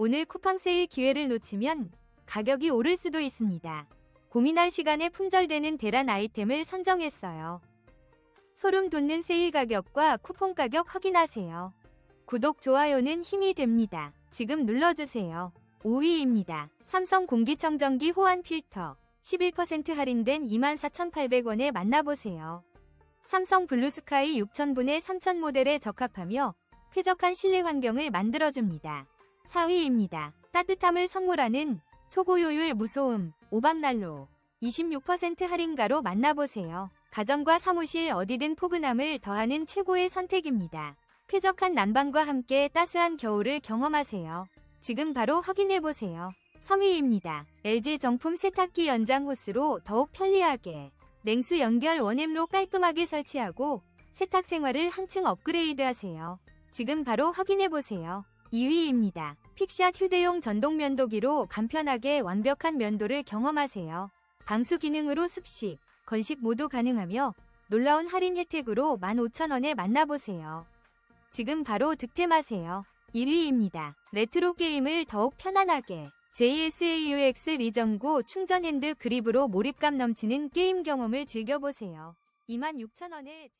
오늘 쿠팡 세일 기회를 놓치면 가격이 오를 수도 있습니다. 고민할 시간에 품절되는 대란 아이템을 선정했어요. 소름 돋는 세일 가격과 쿠폰 가격 확인하세요. 구독, 좋아요는 힘이 됩니다. 지금 눌러주세요. 5위입니다. 삼성 공기청정기 호환 필터 11% 할인된 24,800원에 만나보세요. 삼성 블루스카이 6000분의 3000 모델에 적합하며 쾌적한 실내 환경을 만들어줍니다. 4위입니다. 따뜻함을 선물하는 초고효율 무소음 오밤난로 26% 할인가로 만나보세요. 가정과 사무실 어디든 포근함을 더하는 최고의 선택입니다. 쾌적한 난방과 함께 따스한 겨울을 경험하세요. 지금 바로 확인해보세요. 3위입니다. LG 정품 세탁기 연장 호스로 더욱 편리하게 냉수 연결 원엠로 깔끔하게 설치하고 세탁 생활을 한층 업그레이드 하세요. 지금 바로 확인해보세요. 2위입니다. 픽샷 휴대용 전동 면도기로 간편하게 완벽한 면도를 경험하세요. 방수 기능으로 습식, 건식 모두 가능하며 놀라운 할인 혜택으로 15,000원에 만나보세요. 지금 바로 득템하세요. 1위입니다. 레트로 게임을 더욱 편안하게 JSAUX 리전고 충전 핸드 그립으로 몰입감 넘치는 게임 경험을 즐겨보세요. 26,000원에